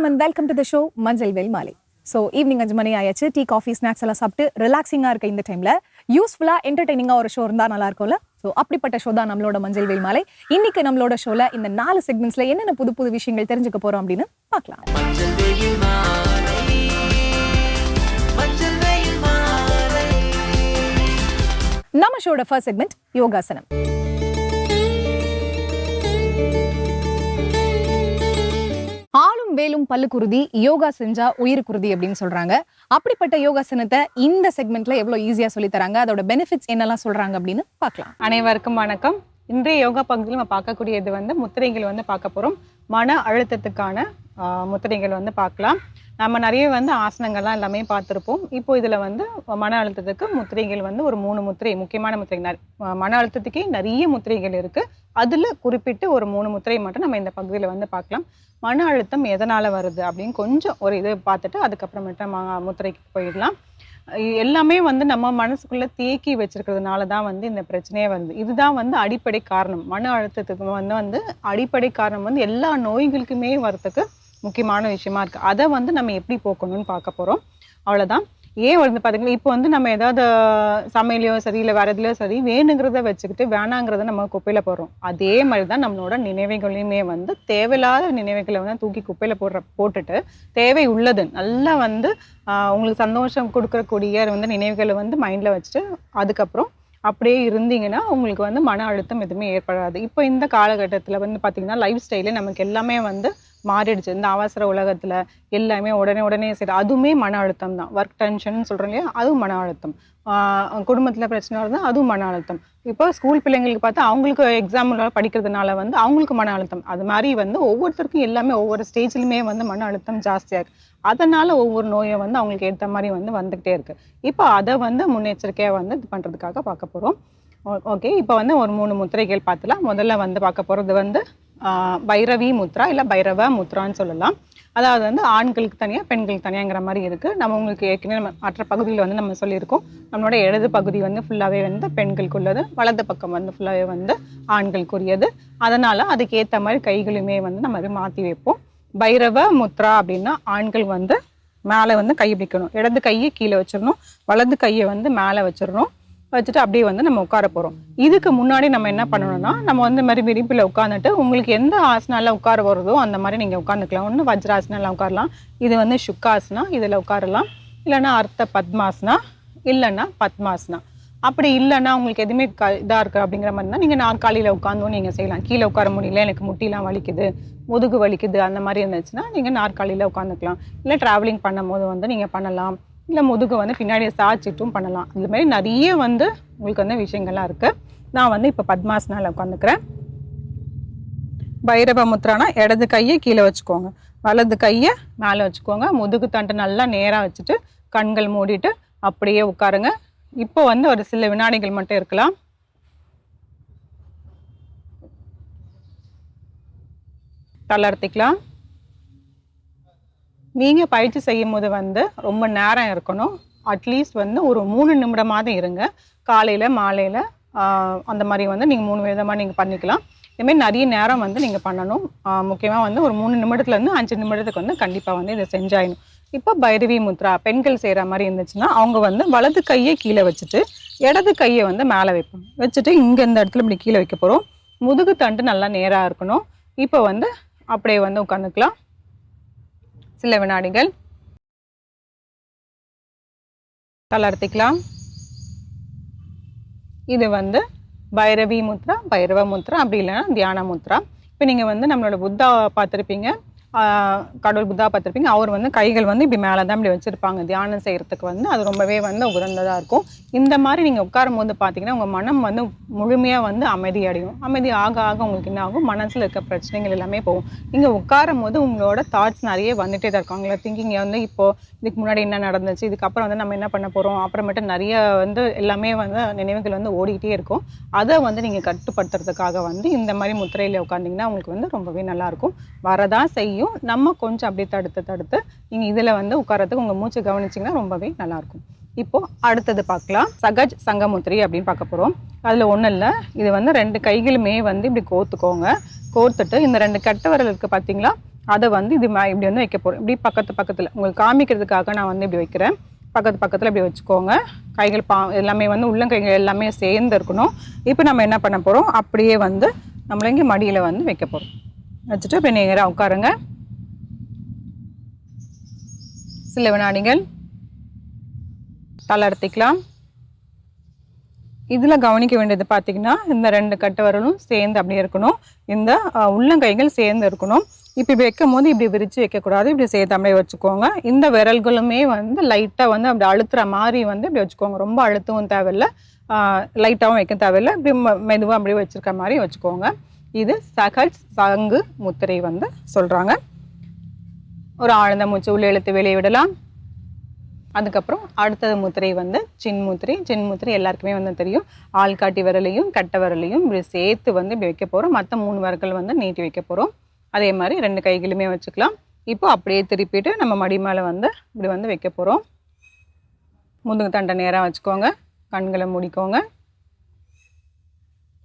வணக்கம் and welcome to the show Manjal Veyil Maalai so evening அஞ்சு மணி ஆயாச்சு. டீ காஃபி ஸ்நாக்ஸ் எல்லாம் சாப்பிட்டு ரிலாக்ஸிங்காக இருக்க இந்த டைம்ல யூஸ்ஃபுல்லாக என்டர்டைனிங்காக ஒரு ஷோ இருந்தால் நல்லா இருக்கும்ல? ஸோ அப்படிப்பட்ட ஷோ தான் நம்மளோட மஞ்சள் வெயில் மாலை இன்னைக்கு நம்மளோட ஷோல இந்த நாலு செக்மெண்ட்ஸ்ல என்னென்ன புது புது விஷயங்கள் தெரிஞ்சுக்க போறோம் அப்படின்னு பார்க்கலாம். நம்ம ஷோட ஃபர்ஸ்ட் செக்மெண்ட் யோகாசனம். ஆளும் வேலும் பல்லுக்குருதி யோகா செஞ்சா உயிருக்குருதி அப்படின்னு சொல்றாங்க. அப்படிப்பட்ட யோகாசனத்தை இந்த செக்மெண்ட்ல எவ்வளவு ஈஸியா சொல்லி தராங்க? அதோட பெனிஃபிட்ஸ் என்னெல்லாம் சொல்றாங்க அப்படின்னு பார்க்கலாம். அனைவருக்கும் வணக்கம். இன்றைய யோகா பகுதியில் நம்ம பார்க்கக்கூடியது வந்து முத்திரைகள் வந்து பார்க்க போறோம். மன அழுத்தத்துக்கான ஆஹ், முத்திரைகள் வந்து பார்க்கலாம். நம்ம நிறைய வந்து ஆசனங்கள்லாம் எல்லாமே பார்த்துருப்போம். இப்போ இதில் வந்து மன அழுத்தத்துக்கு முத்திரைகள் வந்து ஒரு மூணு முத்திரை முக்கியமான முத்திரை மன அழுத்தத்துக்கே நிறைய முத்திரைகள் இருக்குது அதில் குறிப்பிட்டு ஒரு மூணு முத்திரை மட்டும் நம்ம இந்த பகுதியில் வந்து பார்க்கலாம். மன அழுத்தம் எதனால் வருது அப்படின்னு கொஞ்சம் ஒரு இது பார்த்துட்டு அதுக்கப்புறமேட்டு நம்ம முத்திரைக்கு போயிடலாம். எல்லாமே வந்து நம்ம மனசுக்குள்ளே தேக்கி வச்சிருக்கிறதுனால தான் வந்து இந்த பிரச்சனையே வருது. இதுதான் வந்து அடிப்படை காரணம். மன அழுத்தத்துக்கு வந்து வந்து அடிப்படை காரணம் வந்து எல்லா நோய்களுக்குமே வரத்துக்கு முக்கியமான விஷயமா இருக்குது அதை வந்து நம்ம எப்படி போக்கணும்னு பார்க்க போகிறோம் அவ்வளோதான் ஏன் வந்து பாத்தீங்கன்னா இப்போ வந்து நம்ம ஏதாவது சமையலையோ சரி இல்லை வேற எதுலையோ சரி வேணுங்கிறத வச்சுக்கிட்டு வேணாங்கிறத நம்ம குப்பையில் போடுறோம். அதே மாதிரி தான் நம்மளோட நினைவுகளையுமே வந்து தேவையில்லாத நினைவுகளை வந்து தூக்கி குப்பையில் போடுற போட்டுட்டு தேவை உள்ளது. நல்லா வந்து உங்களுக்கு சந்தோஷம் கொடுக்கக்கூடிய வந்து நினைவுகளை வந்து மைண்டில் வச்சுட்டு அதுக்கப்புறம் அப்படியே இருந்தீங்கன்னா உங்களுக்கு வந்து மன அழுத்தம் எதுவுமே ஏற்படாது. இப்போ இந்த காலகட்டத்தில் வந்து பார்த்தீங்கன்னா லைஃப் ஸ்டைலே நமக்கு எல்லாமே வந்து மாறிடுச்சு. இந்த அவசர உலகத்தில் எல்லாமே உடனே உடனே சரி அதுவுமே மன அழுத்தம் தான். ஒர்க் டென்ஷன் சொல்கிறோம் இல்லையா அதுவும் மன அழுத்தம். குடும்பத்தில் பிரச்சனை இருந்தால் அதுவும் மன அழுத்தம். இப்போ ஸ்கூல் பிள்ளைங்களுக்கு பார்த்தா அவங்களுக்கு எக்ஸாம் படிக்கிறதுனால வந்து அவங்களுக்கு மன அழுத்தம். அது மாதிரி வந்து ஒவ்வொருத்தருக்கும் எல்லாமே ஒவ்வொரு ஸ்டேஜ்லையுமே வந்து மன அழுத்தம் ஜாஸ்தியாக இருக்குது அதனால் ஒவ்வொரு நோயை வந்து அவங்களுக்கு ஏற்ற மாதிரி வந்து வந்துக்கிட்டே இருக்குது இப்போ அதை வந்து முன்னெச்சரிக்கையாக வந்து இது பண்ணுறதுக்காக பார்க்க போகிறோம் ஓகே இப்போ வந்து ஒரு மூணு முத்திரைகள் பார்த்துலாம் முதல்ல வந்து பார்க்க போகிறது வந்து பைரவி முத்ரா இல்லை பைரவ முத்ரான்னு சொல்லலாம். அதாவது வந்து ஆண்களுக்கு தனியாக பெண்களுக்கு தனியாங்கிற மாதிரி இருக்குது நம்ம உங்களுக்கு ஏற்கனவே நம்ம மற்ற பகுதியில் வந்து நம்ம சொல்லியிருக்கோம். நம்மளோட இடது பகுதி வந்து ஃபுல்லாகவே வந்து பெண்களுக்குள்ளது வலது பக்கம் வந்து ஃபுல்லாகவே வந்து ஆண்களுக்குரியது. அதனால் அதுக்கேற்ற மாதிரி கைகளுமே வந்து நம்ம அதை மாற்றி வைப்போம். பைரவ முத்ரா அப்படின்னா ஆண்கள் வந்து மேலே வந்து கை பிடிக்கணும். இடது கையை கீழே வச்சிடணும். வலது கையை வந்து மேலே வச்சிடணும். வச்சுட்டு அப்படியே வந்து நம்ம உட்கார போகிறோம் இதுக்கு முன்னாடி நம்ம என்ன பண்ணணும்னா நம்ம வந்து மாதிரி விரிப்பில் உட்காந்துட்டு உங்களுக்கு எந்த ஆசனால உட்கார வருதோ அந்த மாதிரி நீங்கள் உட்காந்துக்கலாம் ஒன்று வஜ்ராசனால உட்காரலாம். இது வந்து சுக்காசனா இதில் உட்காரலாம். இல்லைன்னா அர்த்த பத்மாசனா இல்லைன்னா பத்மாசனா. அப்படி இல்லைன்னா உங்களுக்கு எதுவுமே க இதாக இருக்குது அப்படிங்கிற மாதிரி இருந்தால் நீங்கள் நாற்காலியில் உட்காந்தும் நீங்கள் செய்யலாம். கீழே உட்கார முடியல எனக்கு முட்டிலாம் வலிக்குது முதுகு வலிக்குது அந்த மாதிரி இருந்துச்சுன்னா நீங்கள் நாற்காலியில் உட்காந்துக்கலாம் இல்லை ட்ராவலிங் பண்ணும்போது வந்து நீங்கள் பண்ணலாம். இல்லை முதுகு வந்து பின்னாடியே சாய்ச்சிட்டும் பண்ணலாம். இந்த மாதிரி நிறைய வந்து உங்களுக்கு வந்து விஷயங்கள்லாம் இருக்குது நான் வந்து இப்போ பத்மாசனால உட்காந்துக்கிறேன். பைரவ முத்ரானா இடது கையை கீழே வச்சுக்கோங்க. வலது கையை மேலே வச்சுக்கோங்க. முதுகு தண்டு நல்லா நேராக வச்சுட்டு கண்கள் மூடிட்டு அப்படியே உட்காருங்க. இப்போ வந்து ஒரு சில வினாடிகள் மட்டும் இருக்கலாம். தளர்த்திக்கலாம். நீங்கள் பயிற்சி செய்யும் போது வந்து ரொம்ப நேரம் இருக்கணும். அட்லீஸ்ட் வந்து ஒரு மூணு நிமிடமாவது இருங்க. காலையில் மாலையில் அந்த மாதிரி வந்து நீங்கள் மூணு விதமாக நீங்கள் பண்ணிக்கலாம். இதுமாரி நிறைய நேரம் வந்து நீங்கள் பண்ணணும். முக்கியமாக வந்து ஒரு மூணு நிமிடத்துலேருந்து அஞ்சு நிமிடத்துக்கு வந்து கண்டிப்பாக வந்து இதை செஞ்சாயணும். இப்போ பைரவி முத்ரா பெண்கள் செய்கிற மாதிரி இருந்துச்சுன்னா அவங்க வந்து வலது கையை கீழே வச்சுட்டு இடது கையை வந்து மேலே வைப்போம். வச்சுட்டு இங்கே இந்த இடத்துல இப்படி கீழே வைக்க போகிறோம் முதுகு தண்டு நல்லா நேராக இருக்கணும். இப்போ வந்து அப்படியே வந்து உட்காந்துக்கலாம் சில வினாடிகள். தளர்த்திக்கலாம். இது வந்து பைரவி முத்ரா பைரவ முத்ரா அப்படி இல்லைன்னா தியான முத்ரா. இப்போ நீங்கள் வந்து நம்மளோட புத்தா பார்த்துருப்பீங்க. கடவுள் புத்தா பார்த்துருப்பீங்க. அவர் வந்து கைகள் வந்து இப்படி மேலே தான் இப்படி வச்சுருப்பாங்க. தியானம் செய்கிறதுக்கு வந்து அது ரொம்பவே வந்து உகந்ததாக இருக்கும். இந்த மாதிரி நீங்கள் உட்காரும் போது பார்த்தீங்கன்னா உங்கள் மனம் வந்து முழுமையாக வந்து அமைதி அடையும். அமைதி ஆக ஆக உங்களுக்கு என்ன ஆகும்? மனசில் இருக்க பிரச்சனைகள் எல்லாமே போகும். நீங்கள் உட்காரும் போது உங்களோட தாட்ஸ் நிறைய வந்துட்டே தான் இருக்கும். உங்களை திங்கிங்க வந்து இப்போது இதுக்கு முன்னாடி என்ன நடந்துச்சு இதுக்கப்புறம் வந்து நம்ம என்ன பண்ண போகிறோம் அப்புறமேட்டு நிறைய வந்து எல்லாமே வந்து நினைவுகள் வந்து ஓடிக்கிட்டே இருக்கும். அதை வந்து நீங்கள் கட்டுப்படுத்துறதுக்காக வந்து இந்த மாதிரி முத்திரையில் உட்காந்திங்கன்னா உங்களுக்கு வந்து ரொம்பவே நல்லாயிருக்கும் வரதான் செய்யும். நம்ம கொஞ்சம் அப்படியே தடுத்து தடுத்து நீங்கள் இதில் வந்து உட்காரத்துக்கு உங்கள் மூச்சு கவனிச்சிங்கன்னா ரொம்பவே நல்லாயிருக்கும். இப்போது அடுத்தது பார்க்கலாம். சகஜ் சங்கமுத்திரி அப்படின்னு பார்க்க போகிறோம் அதில் ஒன்றும் இல்லை. இது வந்து ரெண்டு கைகளுமே வந்து இப்படி கோர்த்துக்கோங்க கோர்த்துட்டு இந்த ரெண்டு கட்டை விரல் இருக்குது பார்த்தீங்களா அதை வந்து இது இப்படி வந்து வைக்க போகிறோம் இப்படி பக்கத்து பக்கத்தில். உங்களுக்கு காமிக்கிறதுக்காக நான் வந்து இப்படி வைக்கிறேன். பக்கத்து பக்கத்தில் இப்படி வச்சுக்கோங்க. கைகள் பா எல்லாமே வந்து உள்ளங்கைகள் எல்லாமே சேர்ந்து இருக்கணும். இப்போ நம்ம என்ன பண்ண போகிறோம் அப்படியே வந்து நம்மளை இங்கே மடியில் வந்து வைக்க போகிறோம் வச்சுட்டு இப்போ நேராக உட்காருங்க. சில வினாடிகள் தளர்த்திக்கலாம். இதில் கவனிக்க வேண்டியது பார்த்தீங்கன்னா இந்த ரெண்டு கட்டு வரலும் சேர்ந்து அப்படியே இருக்கணும். இந்த உள்ளங்கைகள் சேர்ந்து இருக்கணும். இப்போ இப்படி வைக்கும் போது இப்படி விரித்து வைக்கக்கூடாது. இப்படி சேர்த்து அப்படியே வச்சுக்கோங்க. இந்த விரல்களுமே வந்து லைட்டாக வந்து அப்படி அழுத்துற மாதிரி வந்து இப்படி வச்சுக்கோங்க. ரொம்ப அழுத்தவும் தேவையில்லை. லைட்டாகவும் வைக்க தேவையில்லை. இப்படி மெதுவாக அப்படியே வச்சுருக்க மாதிரி வச்சுக்கோங்க. இது சகஜ் சங்கு முத்திரை வந்து சொல்கிறாங்க ஒரு ஆழ்ந்த மூச்சு உள்ள இழுத்து வெளியே விடலாம். அதுக்கப்புறம் அடுத்தது முத்திரை வந்து சின் முத்திரை. சின் முத்திரை எல்லாருக்குமே வந்து தெரியும். ஆள்காட்டி விரலையும் கட்டை விரலையும் இப்படி சேர்த்து வந்து இப்படி வைக்க போகிறோம் மற்ற மூணு வரங்கள் வந்து நீட்டி வைக்க போகிறோம் அதே மாதிரி ரெண்டு கைகளுமே வச்சுக்கலாம். இப்போ அப்படியே திருப்பிட்டு நம்ம மடி மேலே வந்து இப்படி வந்து வைக்க போகிறோம் முதுகு தண்டை நேராக வச்சுக்கோங்க. கண்களை மூடிக்கோங்க.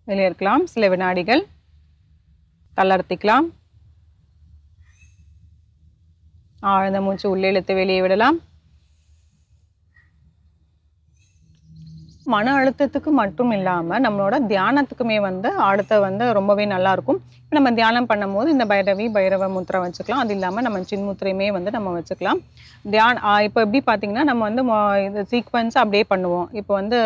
வெளியே இருக்கலாம். சில வினாடிகள் தளர்த்திக்கலாம். ஆழ்ந்த மூச்சு உள்ளே இழுத்து வெளியே விடலாம். மன அழுத்தத்துக்கு மட்டும் இல்லாமல் நம்மளோட தியானத்துக்குமே வந்து அழுத்தம் வந்து ரொம்பவே நல்லா இருக்கும். இப்போ நம்ம தியானம் பண்ணும்போது இந்த பைரவி பைரவ முத்திரை வச்சுக்கலாம். அது இல்லாமல் நம்ம சின்முத்திரையுமே வந்து நம்ம வச்சுக்கலாம். தியான் இப்போ எப்படி பார்த்தீங்கன்னா நம்ம வந்து மொ- இது சீக்வன்ஸ் அப்படியே பண்ணுவோம். இப்போ வந்து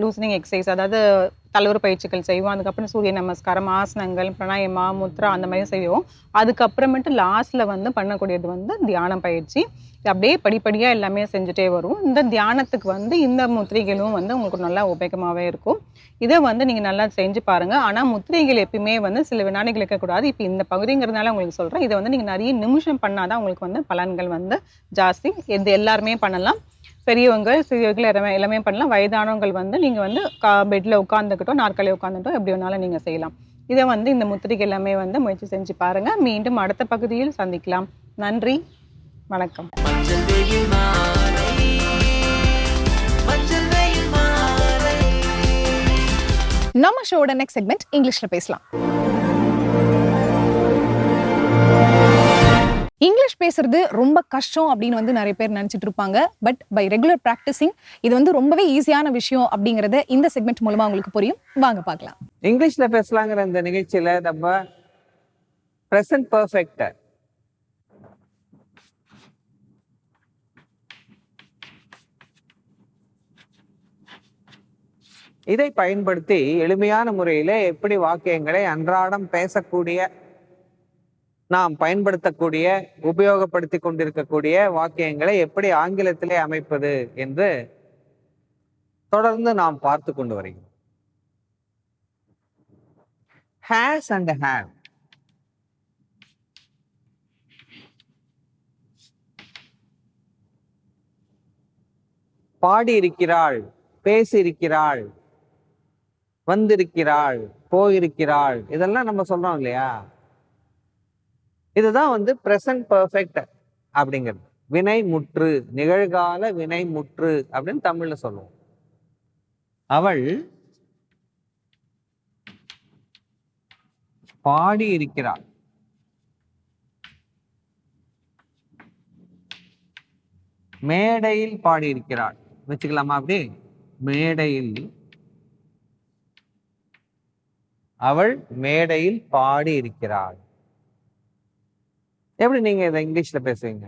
லூசனிங் எக்ஸசைஸ் அதாவது தலைவர் பயிற்சிகள் செய்வோம். அதுக்கப்புறம் சூரிய நமஸ்காரம் ஆசனங்கள் பிராணாயமா முத்ரா அந்த மாதிரி செய்வோம். அதுக்கப்புறமேட்டு லாஸ்ட்ல வந்து பண்ணக்கூடியது வந்து தியானம் பயிற்சி. இது அப்படியே படிப்படியாக எல்லாமே செஞ்சுட்டே வரும் இந்த தியானத்துக்கு வந்து இந்த முத்திரைகளும் வந்து உங்களுக்கு நல்லா உபயோகமாகவே இருக்கும். இதை வந்து நீங்கள் நல்லா செஞ்சு பாருங்கள் ஆனால் முத்திரைகள் எப்பயுமே வந்து சில வினாடிகள் இருக்கக்கூடாது. இப்போ இந்த பகுதிங்கிறதுனால உங்களுக்கு சொல்கிறேன் இதை வந்து நீங்கள் நிறைய நிமிஷம் பண்ணாதான் உங்களுக்கு வந்து பலன்கள் வந்து ஜாஸ்தி. இது எல்லாருமே பண்ணலாம். பெரியவங்க சிறியவர்கள் எல்லாமே எல்லாமே பண்ணலாம். வயதானவங்கள் வந்து நீங்கள் வந்து கா பெட்டில் உட்காந்துக்கிட்டோம் நாற்காலி உட்காந்துட்டோம் எப்படி வேணாலும் நீங்கள் செய்யலாம். இதை வந்து இந்த முத்திரைகள் எல்லாமே வந்து முயற்சி செஞ்சு பாருங்க. மீண்டும் அடுத்த பகுதியில் சந்திக்கலாம். நன்றி. வணக்கம். நம்ம ஷோட நெக்ஸ்ட் செக்மெண்ட் இங்கிலீஷ்ல பேசலாம். இங்கிலீஷ் பேசுறது ரொம்ப கஷ்டம் அப்படின்னு வந்து நிறைய பேர் நினைச்சிட்டு இருப்பாங்க. பட் பை ரெகுலர் ப்ராக்டிஸிங் இது வந்து ரொம்பவே ஈஸியான விஷயம் அப்படிங்கறத இந்த செக்மெண்ட் மூலமா உங்களுக்கு புரியும். வாங்க பார்க்கலாம். இங்கிலீஷ்ல பேசலாங்கிற இந்த நிகழ்ச்சியில நம்ம ப்ரெசன்ட் பர்ஃபெக்ட் இதை பயன்படுத்தி எளிமையான முறையில எப்படி வாக்கியங்களை அன்றாடம் பேசக்கூடிய நாம் பயன்படுத்தக்கூடிய உபயோகப்படுத்தி கொண்டிருக்கக்கூடிய வாக்கியங்களை எப்படி ஆங்கிலத்திலே அமைப்பது என்று தொடர்ந்து நாம் பார்த்து கொண்டு வருகிறோம். ஹேஸ் அண்ட் ஹேவ் பாடியிருக்கிறாள் பேசியிருக்கிறாள் வந்திருக்கிறாள் போயிருக்கிறாள். இதெல்லாம் நம்ம சொல்றோம் இல்லையா? இதுதான் வந்து பிரசன்ட் பர்ஃபெக்ட் அப்படிங்கிறது. வினை முற்று நிகழ்கால வினை முற்று அப்படின்னு தமிழ்ல சொல்லுவோம். அவள் பாடி இருக்கிறாள் மேடையில் பாடியிருக்கிறாள். வச்சுக்கலாமா அப்படி? மேடையில். அவள் மேடையில் பாடி இருக்கிறாள் எப்படி நீங்க இதை இங்கிலீஷ்ல பேசுவீங்க?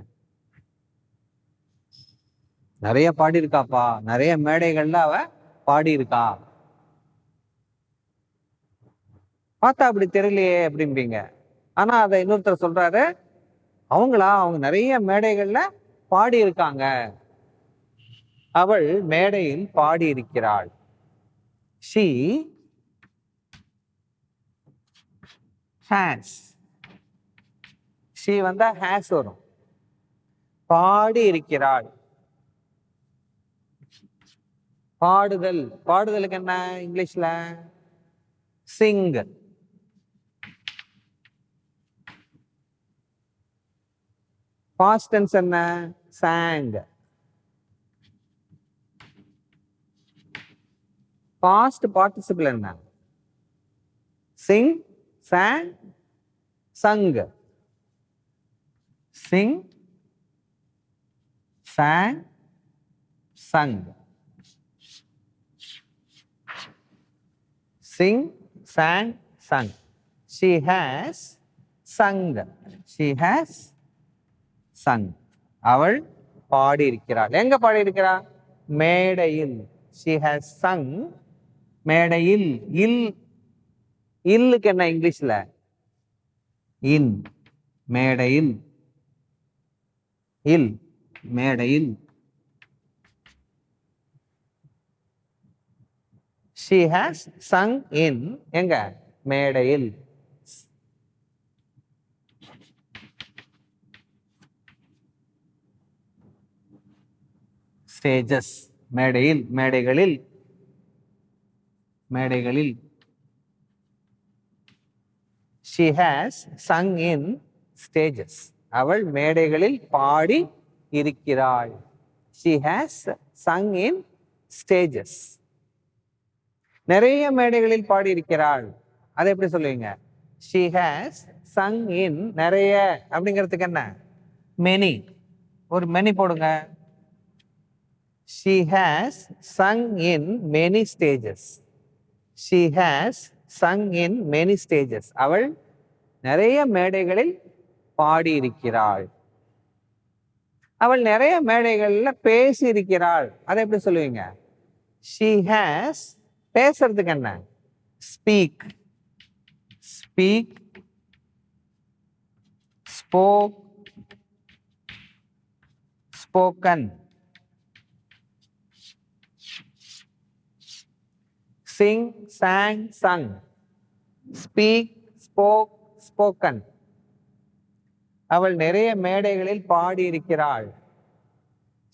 நிறைய பாடி இருக்காப்பா நிறைய மேடைகள்ல அவ பாடி இருக்கா பார்த்தா அப்படி தெரியலையே அப்படிம்பீங்க. ஆனா அதை இன்னொருத்தர் சொல்றாரு அவங்களா அவங்க நிறைய மேடைகள்ல பாடி இருக்காங்க அவள் மேடையில் பாடி இருக்கிறாள் ஷீ ஹேஸ் ஷீ வந்தா ஹேஸ் வரும். பாடி இருக்கிறாள். பாடுதல். பாடுதலுக்கு என்ன இங்கிலீஷ்ல? சிங். பாஸ்டன்ஸ் என்ன? சாங் பாஸ்ட் பார்ட்டிசிபிள் என்ன? Sing sang sung sing sang sung sing sang sung she has sung she has sung அவள் பாடி இருக்கிறாள் எங்க பாடி இருக்கிறாள் மேடையில். ஷி ஹாஸ் சங் மேடையில். இல். இல்லுக்கு என்ன இங்கிலீஷ்ல? இன் மேடையில். இல் மேடையில். ஷி has சங் இன் எங்க? மேடையில். ஸ்டேஜஸ் மேடையில் மேடைகளில். மேடைகளில். She has sung in stages அவள் மேடைகளில் பாடி இருக்கிறாள் she has sung in stages நிறைய மேடைகளில் பாடி இருக்கிறாள் அதை எப்படி சொல்லுவீங்க ஷி ஹேஸ் சங் இன் நிறைய அப்படிங்கிறதுக்கு என்ன மெனி ஒரு மெனி போடுங்க she has sung in many stages she has sung in many stages அவள் நிறைய மேடைகளில் பாடியிருக்கிறாள். அவள் நிறைய மேடைகள்ல பேசி இருக்கிறாள் அதை எப்படி சொல்லுவீங்க? She ஹேஸ் பேசுறதுக்கு என்ன? Speak speak spoke spoken sing sang sung speak spoke spoken அவள் நிறைய மேடைகளில் பாடியிருக்கிறாள்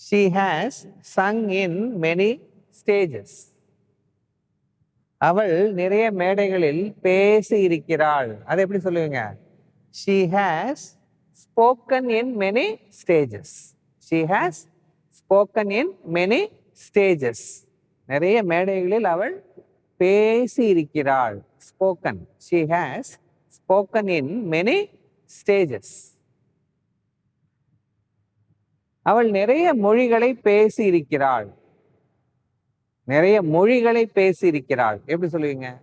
she has sung in many stages அவள் நிறைய மேடைகளில் பேசி இருக்கிறாள் அதை எப்படி சொல்லுவீங்க she has spoken in many stages she has spoken in many stages நிறைய மேடைகளில் அவள் பேசி இருக்கிறாள் spoken she has spoken in many stages அவள் நிறைய மொழிகளை பேசி இருக்கிறாள் நிறைய மொழிகளை பேசி இருக்கிறாள் எப்படி சொல்லுவீங்க?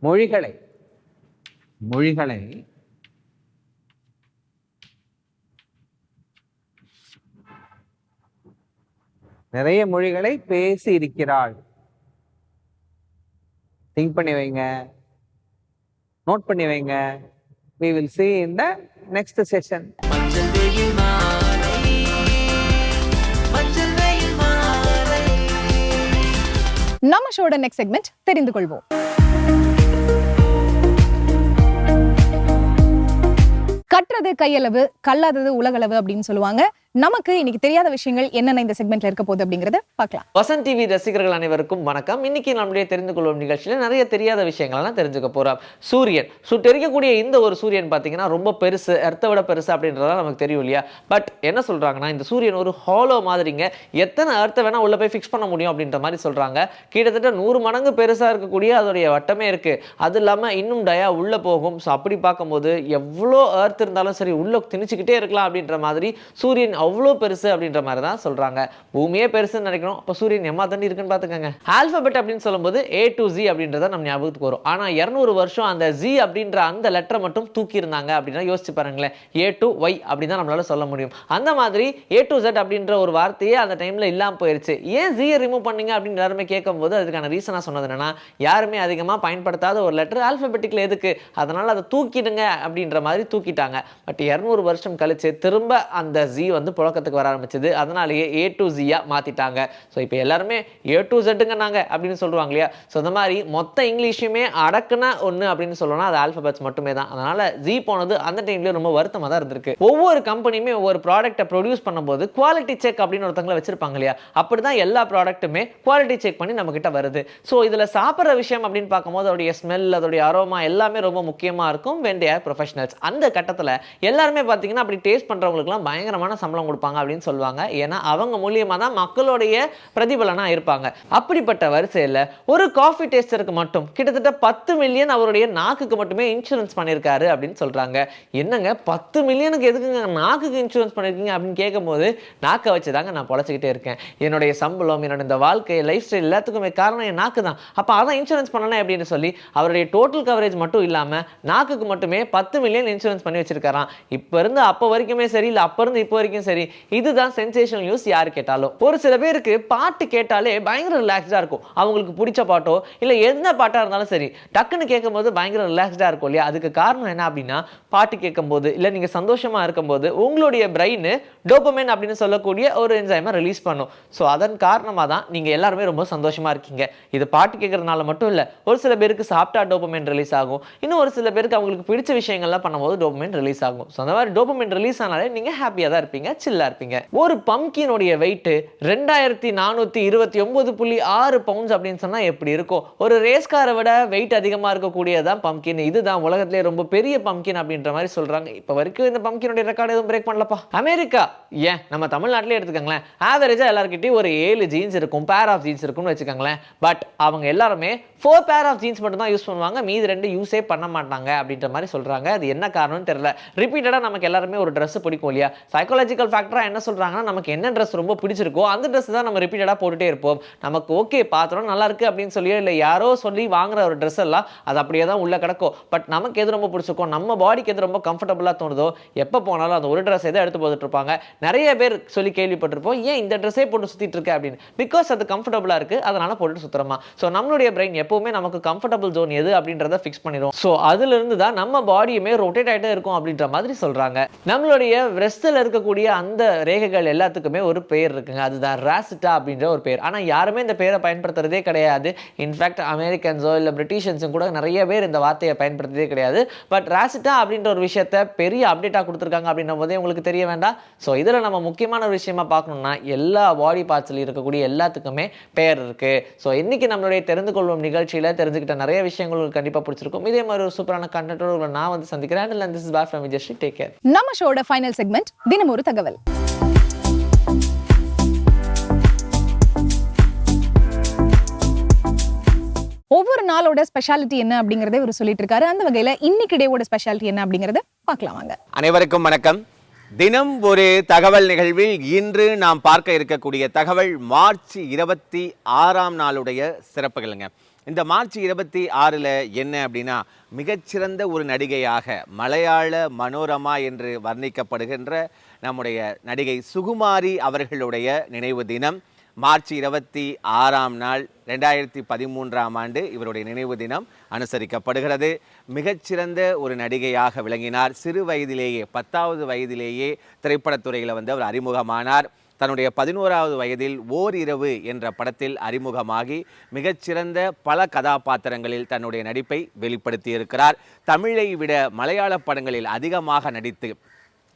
மொழிகளை. மொழிகளை. நிறைய மொழிகளை பேசி இருக்கிறாள் திங்க் பண்ணி வைங்க. நோட் பண்ணி வைங்க. We will see in the next session. மஞ்சள் வெயில் மாலை. மஞ்சள் வெயில் மாலை. நம்ம ஷோட நெக்ஸ்ட் செக்மெண்ட் தெரிந்து கொள்வோம். கற்றது கையளவு கல்லாதது உலகளவு அப்படின்னு சொல்லுவாங்க. நமக்கு இன்னைக்கு தெரியாத விஷயங்கள் என்னென்ன இந்த செக்மெண்ட்ல இருக்க போகுது அப்படிங்கறத பார்க்கலாம். வசந்த் டிவி ரசிகர்கள் அனைவருக்கும் வணக்கம். இன்னைக்கு நம்முடைய தெரிந்து கொள்ளும் நிகழ்ச்சியில. நிறைய தெரியாத விஷயங்கள்லாம் தெரிஞ்சுக்க போறோம். சூரியன். சுட்டெரிக்கக்கூடிய இந்த ஒரு சூரியன் பார்த்தீங்கன்னா ரொம்ப பெருசு எர்த்தை விட பெருசு அப்படின்றதா நமக்கு தெரியும் இல்லையா? பட் என்ன சொல்றாங்கன்னா இந்த சூரியன் ஒரு ஹாலோ மாதிரிங்க. எத்தனை அர்த்தம் வேணா உள்ள போய் ஃபிக்ஸ் பண்ண முடியும் அப்படின்ற மாதிரி சொல்றாங்க. கிட்டத்தட்ட நூறு மடங்கு பெருசா இருக்கக்கூடிய அதோடைய வட்டமே இருக்கு. அது இல்லாம இன்னும் டயா உள்ள போகும். ஸோ அப்படி பார்க்கும்போது எவ்வளோ எர்த் இருந்தாலும் சரி உள்ள திணிச்சுக்கிட்டே இருக்கலாம் அப்படின்ற மாதிரி சூரியன் அவ்வளோ பெருசு அப்படின்ற மாதிரி தான் சொல்கிறாங்க பூமியே பெருசுன்னு நினைக்கணும். அப்போ சூரியன் எம்மா தண்ணி இருக்குன்னு பார்த்துக்கோங்க. ஆல்ஃபபெட் அப்படின்னு சொல்லும்போது ஏ டு ஜி அப்படின்றத நம்ம ஞாபகத்துக்கு வரும். ஆனால் இரநூறு வருஷம் அந்த ஜி அப்படின்ற அந்த லெட்டரை மட்டும் தூக்கியிருந்தாங்க அப்படின்னா யோசிச்சு பாருங்களேன். ஏ டு ஒய் அப்படின்னு தான் நம்மளால சொல்ல முடியும். அந்த மாதிரி ஏ டு ஜெட் அப்படின்ற ஒரு வார்த்தையே அந்த டைமில் இல்லாமல் போயிருச்சு. ஏன் ஜியை ரிமூவ் பண்ணீங்க அப்படின்னு எல்லாருமே கேட்கும்போது அதுக்கான ரீசனாக சொன்னது என்னன்னா யாருமே அதிகமாக பயன்படுத்தாத ஒரு லெட்டர் ஆல்ஃபபெட்டிக்கில் எதுக்கு? அதனால் அதை தூக்கிடுங்க அப்படின்ற மாதிரி தூக்கிட்டாங்க. பட் இரநூறு வருஷம் கழித்து திரும்ப அந்த ஜி வந்து புழக்கத்துக்கு வர ஆரம்பிச்சது. அதனாலேயே ஏ டு ஜியாக மாற்றிட்டாங்க ஸோ இப்போ எல்லாருமே ஏ டு ஜெட்டுங்க நாங்கள் அப்படின்னு சொல்லுவாங்க இல்லையா? ஸோ இந்த மாதிரி மொத்த இங்கிலீஷுமே அடக்குன ஒன்று அப்படின்னு சொல்லணும்னா அது ஆல்பபெட்ஸ் மட்டுமே தான். அதனால ஜி போனது அந்த டைம்லேயே ரொம்ப வருத்தமாக தான் இருந்திருக்கு. ஒவ்வொரு கம்பெனியுமே ஒவ்வொரு ப்ராடக்ட்டை ப்ரொடியூஸ் பண்ணும்போது குவாலிட்டி செக் அப்படின்னு ஒருத்தங்களை வச்சிருப்பாங்க இல்லையா? அப்படி தான் எல்லா ப்ராடக்ட்டுமே குவாலிட்டி செக் பண்ணி நம்ம கிட்ட வருது. ஸோ இதில் சாப்பிட்ற விஷயம் அப்படின்னு பார்க்கும்போது அதோடைய ஸ்மெல் அதோடைய அரோமா எல்லாமே ரொம்ப முக்கியமாக இருக்கும். வென் ஆர் ப்ரொஃபஷனல்ஸ் அந்த கட்டத்தில் எல்லாருமே பார்த்தீங்கன்னா அப்படி டேஸ்ட் பண்ணுறவங்களுக்குலாம் பயங்கரமான சம்பளம் சம்பளம் கொடுப்பாங்க அப்படின்னு சொல்லுவாங்க. ஏன்னா அவங்க மூலியமாக தான் மக்களுடைய பிரதிபலனாக இருப்பாங்க. அப்படிப்பட்ட வரிசையில் ஒரு காஃபி டேஸ்டருக்கு மட்டும் கிட்டத்தட்ட பத்து மில்லியன் அவருடைய நாக்குக்கு மட்டுமே இன்சூரன்ஸ் பண்ணியிருக்காரு அப்படின்னு சொல்கிறாங்க என்னங்க பத்து மில்லியனுக்கு எதுக்குங்க நாக்குக்கு இன்சூரன்ஸ் பண்ணியிருக்கீங்க அப்படின்னு கேட்கும்போது நாக்கை வச்சு தாங்க நான் பொழைச்சிக்கிட்டே இருக்கேன். என்னுடைய சம்பளம் என்னோட இந்த வாழ்க்கை லைஃப் ஸ்டைல் எல்லாத்துக்குமே காரணம் என் நாக்கு தான். அப்போ அதான் இன்சூரன்ஸ் பண்ணணும் அப்படின்னு சொல்லி அவருடைய டோட்டல் கவரேஜ் மட்டும் இல்லாமல் நாக்குக்கு மட்டுமே பத்து மில்லியன் இன்சூரன்ஸ் பண்ணி வச்சிருக்காராம். இப்போ இருந்து அப்போ வரைக்குமே சரி இல்லை அப்போ இருந்து இப்போ வரைக்கும் சரி சரி இதுதான் சென்சேஷனல் நியூஸ் யார் கேட்டாலும் ஒரு சில பேருக்கு பாட்டு கேட்டாலே பயங்கர ரிலாக்ஸ்டாக இருக்கும். அவங்களுக்கு பிடிச்ச பாட்டோ இல்லை எந்த பாட்டாக இருந்தாலும் சரி டக்குன்னு கேட்கும்போது பயங்கர ரிலாக்ஸ்டாக இருக்கும் இல்லையா? அதுக்கு காரணம் என்ன அப்படின்னா பாட்டு கேட்கும்போது இல்லை நீங்கள் சந்தோஷமாக இருக்கும்போது உங்களுடைய பிரெயின் டோபமைன் அப்படின்னு சொல்லக்கூடிய ஒரு என்சைமை ரிலீஸ் பண்ணும். ஸோ அதன் காரணமாக தான் நீங்கள் எல்லாருமே ரொம்ப சந்தோஷமாக இருக்கீங்க. இது பாட்டு கேட்குறதுனால மட்டும் இல்லை ஒரு சில பேருக்கு சாப்பிட்டா டோபமைன் ரிலீஸ் ஆகும். இன்னும் ஒரு சில பேருக்கு அவங்களுக்கு பிடிச்ச விஷயங்கள்லாம் பண்ணும்போது டோபமைன் ரிலீஸ் ஆகும். ஸோ அந்த மாதிரி டோபமைன் ரிலீஸ் ஆனாலே நீங்கள் ஹாப்பியாக தான் இருப்பீங்க. சில்லாக இருப்பீங்க. ஒரு பம்கினுடைய வெயிட்டு ரெண்டாயிரத்தி நானூற்றி இருபத்தி ஒன்பது புள்ளி ஆறு பவுண்ட்ஸ் அப்படின்னு சொன்னால் எப்படி இருக்கும்? ஒரு ரேஸ்காரை விட வெயிட் அதிகமாக இருக்கக்கூடியதான் பம்கின் இதுதான் உலகத்திலே ரொம்ப பெரிய பம்கின் அப்படின்ற மாதிரி சொல்கிறாங்க இப்போ வரைக்கும் இந்த பம்கினுடைய ரெக்கார்டு எதுவும் பிரேக் பண்ணலப்பா. அமெரிக்கா ஏன்? நம்ம தமிழ்நாட்டிலே எடுத்துக்கோங்களேன். ஆவரேஜாக எல்லாருக்கிட்டையும் ஒரு ஏழு ஜீன்ஸ் இருக்கும் பேர் ஆஃப் ஜீன்ஸ் இருக்கும்னு வச்சுக்கோங்களேன். பட் அவங்க எல்லாருமே ஃபோர் பேர் ஆஃப் ஜீன்ஸ் மட்டும் தான் யூஸ் பண்ணுவாங்க. மீதி ரெண்டு யூஸே பண்ண மாட்டாங்க அப்படின்ற மாதிரி சொல்கிறாங்க அது என்ன காரணம்னு தெரியல. ரிப்பீட்டடாக நமக்கு எல்லாருமே ஒரு ட்ரெஸ் பிடிக்கும் இல்லையா? சைக்காலஜிக்கல் ஃபேக்டராக என்ன சொல்கிறாங்கன்னா நமக்கு என்ன ட்ரெஸ் ரொம்ப பிடிச்சிருக்கோ அந்த ட்ரெஸ் தான் நம்ம ரிப்பீட்டடாக போட்டுகிட்டே இருப்போம். நமக்கு ஓகே பாத்திரம் நல்லாருக்கு அப்படின்னு சொல்லியோ இல்லை யாரோ சொல்லி வாங்குற ஒரு ட்ரெஸ் எல்லாம் அது அப்படியே தான் உள்ளே கிடக்கும். பட் நமக்கு எது ரொம்ப பிடிச்சிருக்கோ நம்ம பாடிக்கு எது ரொம்ப கம்ஃபர்டபுளாக தோணுதோ எப்போ போனாலும் அந்த ஒரு ட்ரெஸ் எதை எடுத்து போட்டுட்டு இருப்பாங்க. நிறைய பேர் சொல்லி கேள்விப்பட்டிருப்போம் ஏன் இந்த ட்ரெஸ்ஸே போட்டு சுற்றிட்டு இருக்க? அப்படின்னு. பிகாஸ் அது கம்ஃபர்டபுளாக இருக்குது அதனால் போட்டுட்டு சுற்றுறமா ஸோ நம்மளுடைய பிரெயின் எப்போவுமே நமக்கு கம்ஃபர்டபுள் ஜோன் எது அப்படின்றத ஃபிக்ஸ் பண்ணிடும் ஸோ அதுலேருந்து தான் நம்ம பாடியுமே ரொட்டேட் ஆகிட்டே இருக்கும் அப்படின்ற மாதிரி சொல்கிறாங்க நம்மளுடைய ரெஸ்டில் இருக்கக்கூடிய அந்த ரேகைகள் எல்லாத்துக்குமே ஒரு பெயர் இருக்குங்க. அதுதான் ராசிட்டா அப்படின்ற ஒரு பேர். ஆனால் யாருமே இந்த பேரை பயன்படுத்துறதே கிடையாது. இன்ஃபேக்ட் அமெரிக்கன்ஸோ இல்லை பிரிட்டிஷன்ஸும் கூட நிறைய பேர் இந்த வார்த்தையை பயன்படுத்துறதே கிடையாது. பட் ராசிட்டா அப்படின்ற ஒரு விஷயத்த பெரிய அப்டேட்டாக கொடுத்துருக்காங்க அப்படின்னும் போதே உங்களுக்கு தெரிய வேண்டாம். ஸோ இதில் நம்ம முக்கியமான ஒரு விஷயமா பார்க்கணும்னா எல்லா பாடி பார்ட்ஸ்லையும் இருக்கக்கூடிய எல்லாத்துக்குமே பெயர் இருக்கு. ஸோ இன்னைக்கு நம்மளுடைய தெரிந்து கொள்வோம் நிகழ்ச்சியில் தெரிஞ்சுக்கிட்ட நிறைய விஷயங்கள் கண்டிப்பாக பிடிச்சிருக்கும். இதே மாதிரி ஒரு சூப்பரான கண்டென்ட்டோட நான் வந்து சந்திக்கிறேன். And this is from take care நம்ம ஷோட ஃபைனல் செக்மெண்ட் தினம் ஒரு தகவல். ஒவ்வொரு நாளோட ஸ்பெஷாலிட்டி என்ன அப்படிங்கறத இவர் சொல்லிட்டு இருக்காரு அந்த வகையில இன்னைக்கு டேவோட ஸ்பெஷாலிட்டி என்ன அப்படிங்கறத பார்க்கலாம் வாங்க. அனைவருக்கும் வணக்கம். தினம் ஒரு தகவல் நிகழ்வில் இன்று நாம் பார்க்க இருக்கக்கூடிய தகவல் மார்ச் இருபத்தி ஆறாம் நாளுடைய சிறப்புகளுங்க. இந்த மார்ச் இருபத்தி ஆறில் என்ன அப்படின்னா மிகச்சிறந்த ஒரு நடிகையாக மலையாள மனோரமா என்று வர்ணிக்கப்படுகின்ற நம்முடைய நடிகை சுகுமாரி அவர்களுடைய நினைவு தினம். மார்ச் இருபத்தி ஆறாம் நாள் ரெண்டாயிரத்தி பதிமூன்றாம் ஆண்டு இவருடைய நினைவு தினம் அனுசரிக்கப்படுகிறது. மிகச்சிறந்த ஒரு நடிகையாக விளங்கினார். சிறு வயதிலேயே பத்தாவது வயதிலேயே திரைப்படத்துறையில் வந்து அவர் அறிமுகமானார். தன்னுடைய பதினோராவது வயதில் ஓர் இரவு என்ற படத்தில் அறிமுகமாகி மிகச்சிறந்த பல கதாபாத்திரங்களில் தன்னுடைய நடிப்பை வெளிப்படுத்தியிருக்கிறார். தமிழை விட மலையாள படங்களில் அதிகமாக நடித்து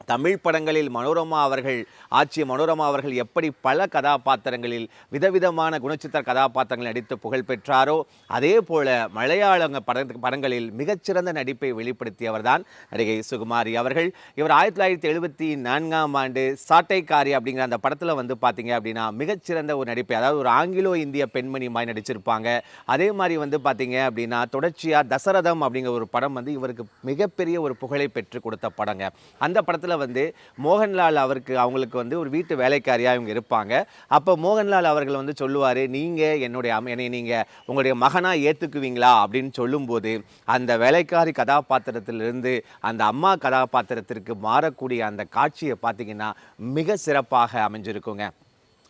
தமிழ் படங்களில் மனோரமா அவர்கள் ஆட்சி மனோரமா அவர்கள் எப்படி பல கதாபாத்திரங்களில் விதவிதமான குணச்சித்திர கதாபாத்திரங்கள் நடித்து புகழ் பெற்றாரோ அதே போல மலையாள பட படங்களில் மிகச்சிறந்த நடிப்பை வெளிப்படுத்தியவர்தான் நடிகை சுகுமாரி அவர்கள். இவர் ஆயிரத்தி தொள்ளாயிரத்தி எழுபத்தி நான்காம் ஆண்டு சாட்டைக்காரி அப்படிங்கிற அந்த படத்தில் வந்து பார்த்தீங்க அப்படின்னா மிகச்சிறந்த ஒரு நடிப்பை அதாவது ஒரு ஆங்கிலோ இந்திய பெண்மணி மாதிரி நடிச்சிருப்பாங்க. அதே மாதிரி வந்து பார்த்தீங்க அப்படின்னா தொடர்ச்சியாக தசரதம் அப்படிங்கிற ஒரு படம் வந்து இவருக்கு மிகப்பெரிய ஒரு புகழை பெற்று கொடுத்த படங்க. அந்த படத்தில் வந்து மோகன்லால் அவருக்கு அவங்களுக்கு வந்து ஒரு வீட்டு வேலைக்காரியாக இவங்க இருப்பாங்க. அப்போ மோகன்லால் அவர்கள் வந்து சொல்லுவார் நீங்கள் என்னுடைய அம் என்னை நீங்கள் உங்களுடைய மகனாக ஏற்றுக்குவீங்களா அப்படின்னு சொல்லும்போது அந்த வேலைக்காரி கதாபாத்திரத்திலிருந்து அந்த அம்மா கதாபாத்திரத்திற்கு மாறக்கூடிய அந்த காட்சியை பார்த்தீங்கன்னா மிக சிறப்பாக அமைஞ்சிருக்குங்க.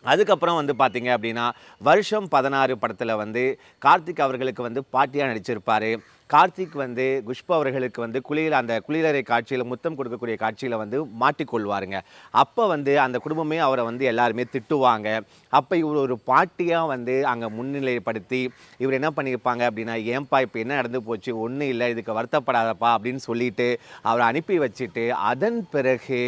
அதுக்கப்புறம் வந்து பார்த்தீங்க அப்படின்னா வருஷம் பதினாறு படத்தில் வந்து கார்த்திக் அவர்களுக்கு வந்து பாட்டியாக நடிச்சிருப்பார். கார்த்திக் வந்து குஷ்பு அவர்களுக்கு வந்து குளியல் அந்த குளியலறை காட்சியில் முத்தம் கொடுக்கக்கூடிய காட்சியில் வந்து மாட்டிக்கொள்வாருங்க. அப்போ வந்து அந்த குடும்பமே அவரை வந்து எல்லாருமே திட்டுவாங்க. அப்போ இவர் ஒரு பாட்டியாக வந்து அங்கே முன்னிலைப்படுத்தி இவர் என்ன பண்ணியிருப்பாங்க அப்படின்னா ஏன்பா இப்போ என்ன நடந்து போச்சு? ஒன்றும் இல்லை இதுக்கு வருத்தப்படாதப்பா அப்படின்னு சொல்லிட்டு அவரை அனுப்பி வச்சுட்டு அதன் பிறகு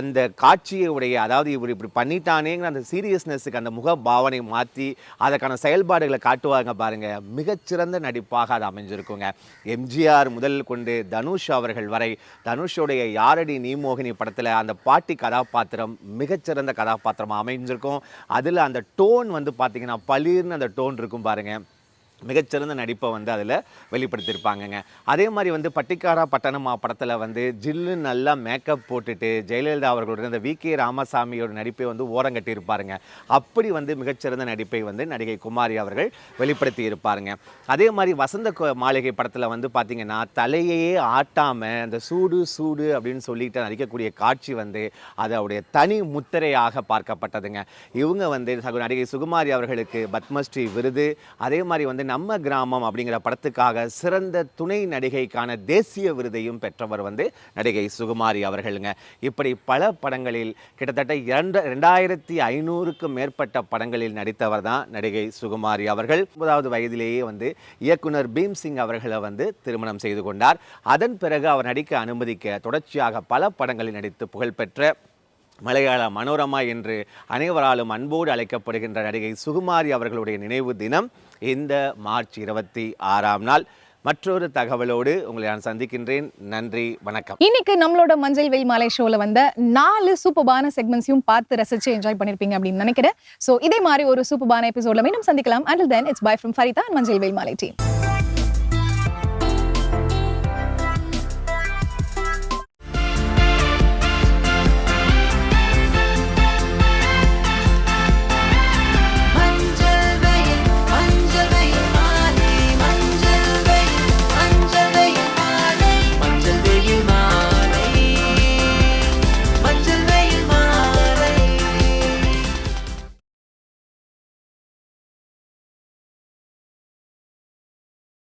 அந்த காட்சியுடைய அதாவது இவர் இப்படி பண்ணிட்டானேங்கிற அந்த சீரியஸ்னஸுக்கு அந்த முக பாவனை மாற்றி அதற்கான செயல்பாடுகளை காட்டுவாங்க பாருங்கள் மிகச்சிறந்த நடிப்பாக அது அமைஞ்சிருக்குங்க. எம்ஜிஆர் முதல் கொண்டு தனுஷ் அவர்கள் வரை. தனுஷோடைய யாரடி நீமோகினி படத்தில் அந்த பாட்டி கதாபாத்திரம் மிகச்சிறந்த கதாபாத்திரமாக அமைஞ்சிருக்கும். அதில் அந்த டோன் வந்து பார்த்திங்கன்னா பளிர்னு அந்த டோன் இருக்கும் பாருங்கள் மிகச்சிறந்த நடிப்பை வந்து அதில் வெளிப்படுத்தியிருப்பாங்கங்க. அதே மாதிரி வந்து பட்டிக்காரா பட்டணமா படத்தில் வந்து ஜில்லு நல்லா மேக்கப் போட்டுட்டு ஜெயலலிதா அவர்களுடைய அந்த வி கே ராமசாமியோட நடிப்பை வந்து ஓரங்கட்டியிருப்பாருங்க அப்படி வந்து மிகச்சிறந்த நடிப்பை வந்து நடிகை குமாரி அவர்கள் வெளிப்படுத்தி இருப்பாருங்க அதே மாதிரி வசந்த மாளிகை படத்தில் வந்து பார்த்தீங்கன்னா தலையையே ஆட்டாமல் அந்த சூடு சூடு அப்படின்னு சொல்லிட்டு நடிக்கக்கூடிய காட்சி வந்து அதோடைய தனி முத்திரையாக பார்க்கப்பட்டதுங்க. இவங்க வந்து நடிகை சுகுமாரி அவர்களுக்கு பத்மஸ்ரீ விருது. அதே மாதிரி வந்து நம்ம கிராமம் அப்படிங்கிற படத்துக்காக சிறந்த துணை நடிகைக்கான தேசிய விருதையும் பெற்றவர் வந்து நடிகை சுகுமாரி அவர்களுங்க. இப்படி பல படங்களில் கிட்டத்தட்ட இரண்டு ரெண்டாயிரத்தி ஐநூறுக்கும் மேற்பட்ட படங்களில் நடித்தவர் தான் நடிகை சுகுமாரி அவர்கள். ஒன்பதாவது வயதிலேயே வந்து இயக்குனர் பீம் சிங் அவர்களை வந்து திருமணம் செய்து கொண்டார். அதன் பிறகு அவர் நடிக்க அனுமதிக்க தொடர்ச்சியாக பல படங்களில் நடித்து புகழ்பெற்ற மலையாள மனோரமா என்று அனைவராலும் அன்போடு அழைக்கப்படுகின்ற நடிகை சுகுமாரி அவர்களுடைய நினைவு தினம் இந்த மார்ச் இருபத்தி ஆறாம் நாள். மற்றொரு தகவலோடு உங்களை நான் சந்திக்கின்றேன். நன்றி வணக்கம். இன்னைக்கு நம்மளோட மஞ்சள் வெயில் மாலை ஷோல வந்த நாலு சூப்பர்பான செக்மெண்ட்ஸையும் பார்த்து ரசிச்சு என்ஜாய் பண்ணிருப்பீங்க அப்படின்னு நினைக்கிறேன். சோ இதே மாதிரி ஒரு சூப்பர்பான எபிசோட்ல மீண்டும் சந்திக்கலாம். And then it's bye from Farida Manjal Veyil Maalai team